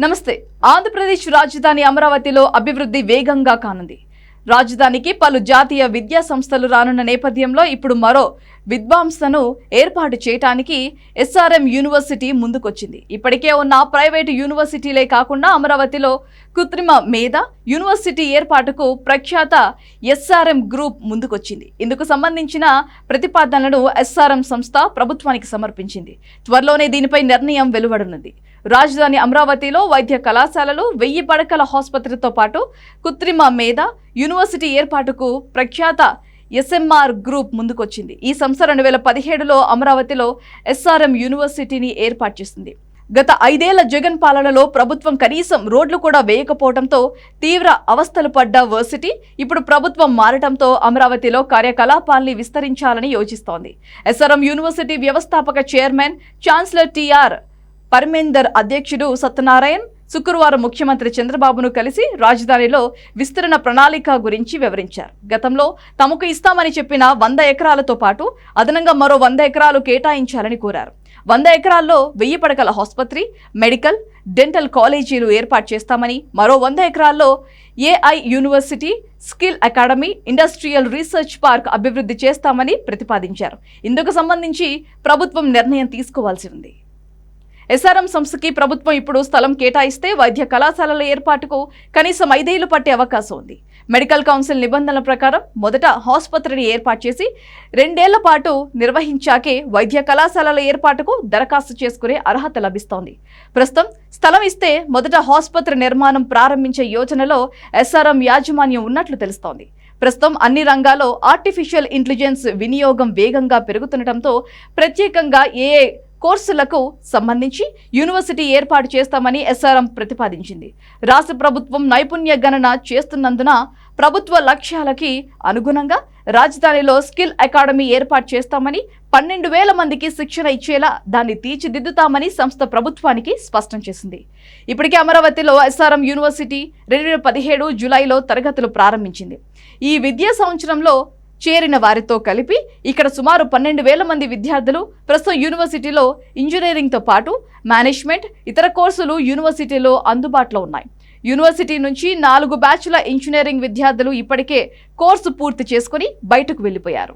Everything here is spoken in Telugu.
నమస్తే. ఆంధ్రప్రదేశ్ రాజధాని అమరావతిలో అభివృద్ధి వేగంగా కానుంది. రాజధానికి పలు జాతీయ విద్యా సంస్థలు రానున్న నేపథ్యంలో ఇప్పుడు మరో విద్వాంసను ఏర్పాటు చేయడానికి ఎస్ఆర్ఎం యూనివర్సిటీ ముందుకొచ్చింది. ఇప్పటికే ఉన్న ప్రైవేటు యూనివర్సిటీలే కాకుండా అమరావతిలో కృత్రిమ మేధ యూనివర్సిటీ ఏర్పాటుకు ప్రఖ్యాత ఎస్ఆర్ఎం గ్రూప్ ముందుకొచ్చింది. ఇందుకు సంబంధించిన ప్రతిపాదనలను ఎస్ఆర్ఎం సంస్థ ప్రభుత్వానికి సమర్పించింది. త్వరలోనే దీనిపై నిర్ణయం వెలువడనుంది. రాజధాని అమరావతిలో వైద్య కళాశాలలు వెయ్యి పడకల ఆసుపత్రితో పాటు కృత్రిమ మేధ యూనివర్సిటీ ఏర్పాటుకు ప్రఖ్యాత ఎస్ఎంఆర్ గ్రూప్ ముందుకొచ్చింది. ఈ సంస్థ రెండు వేల పదిహేడులో అమరావతిలో ఎస్ఆర్ఎం యూనివర్సిటీని ఏర్పాటు చేసింది. గత ఐదేళ్ళ జగన్ పాలనలో ప్రభుత్వం కనీసం రోడ్లు కూడా వేయకపోవడంతో తీవ్ర అవస్థలు పడ్డ వర్సిటీ ఇప్పుడు ప్రభుత్వం మారటంతో అమరావతిలో కార్యకలాపాల్ని విస్తరించాలని యోచిస్తోంది. ఎస్ఆర్ఎం యూనివర్సిటీ వ్యవస్థాపక చైర్మన్ ఛాన్సలర్ టిఆర్ పరమేందర్ అధ్యక్షుడు సత్యనారాయణ్ శుక్రవారం ముఖ్యమంత్రి చంద్రబాబును కలిసి రాజధానిలో విస్తరణ ప్రణాళిక గురించి వివరించారు. గతంలో తమకు ఇస్తామని చెప్పిన వంద ఎకరాలతో పాటు అదనంగా మరో వంద ఎకరాలు కేటాయించాలని కోరారు. వంద ఎకరాల్లో వెయ్యి పడకల ఆసుపత్రి మెడికల్ డెంటల్ కాలేజీలు ఏర్పాటు చేస్తామని మరో వంద ఎకరాల్లో AI university skill academy industrial research park అభివృద్ధి చేస్తామని ప్రతిపాదించారు. ఇందుకు సంబంధించి ప్రభుత్వం నిర్ణయం తీసుకోవాల్సి ఉంది. ఎస్ఆర్ఎం సంస్థకి ప్రభుత్వం ఇప్పుడు స్థలం కేటాయిస్తే వైద్య కళాశాలల ఏర్పాటుకు కనీసం ఐదేళ్ళు పట్టే అవకాశం ఉంది. మెడికల్ కౌన్సిల్ నిబంధనల ప్రకారం మొదట ఆసుపత్రిని ఏర్పాటు చేసి రెండేళ్ళ పాటు నిర్వహించాకే వైద్య కళాశాలల ఏర్పాటుకు దరఖాస్తు చేసుకునే అర్హత లభిస్తోంది. ప్రస్తుతం స్థలం ఇస్తే మొదట ఆసుపత్రి నిర్మాణం ప్రారంభించే యోజనలో ఎస్ఆర్ఎం యాజమాన్యం ఉన్నట్లు తెలుస్తోంది. ప్రస్తుతం అన్ని రంగాల్లో ఆర్టిఫిషియల్ ఇంటెలిజెన్స్ వినియోగం వేగంగా పెరుగుతుండటంతో ప్రత్యేకంగా ఏఏ కోర్సులకు సంబంధించి యూనివర్సిటీ ఏర్పాటు చేస్తామని ఎస్ఆర్ఎం ప్రతిపాదించింది. రాష్ట్ర ప్రభుత్వం నైపుణ్య గణన చేస్తున్నందున ప్రభుత్వ లక్ష్యాలకి అనుగుణంగా రాజధానిలో స్కిల్ అకాడమీ ఏర్పాటు చేస్తామని పన్నెండు వేల మందికి శిక్షణ ఇచ్చేలా దాన్ని తీర్చిదిద్దుతామని సంస్థ ప్రభుత్వానికి స్పష్టం చేసింది. ఇప్పటికే అమరావతిలో ఎస్ఆర్ఎం యూనివర్సిటీ రెండు వేల పదిహేడు జూలైలో తరగతులు ప్రారంభించింది. ఈ విద్యా సంవత్సరంలో చేరిన వారితో కలిపి ఇక్కడ సుమారు పన్నెండు వేల మంది విద్యార్థులు ప్రస్తుతం యూనివర్సిటీలో ఇంజనీరింగ్తో పాటు మేనేజ్మెంట్ ఇతర కోర్సులు యూనివర్సిటీలో అందుబాటులో ఉన్నాయి. యూనివర్సిటీ నుంచి నాలుగు బ్యాచ్ల ఇంజనీరింగ్ విద్యార్థులు ఇప్పటికే కోర్సు పూర్తి చేసుకుని బయటకు వెళ్ళిపోయారు.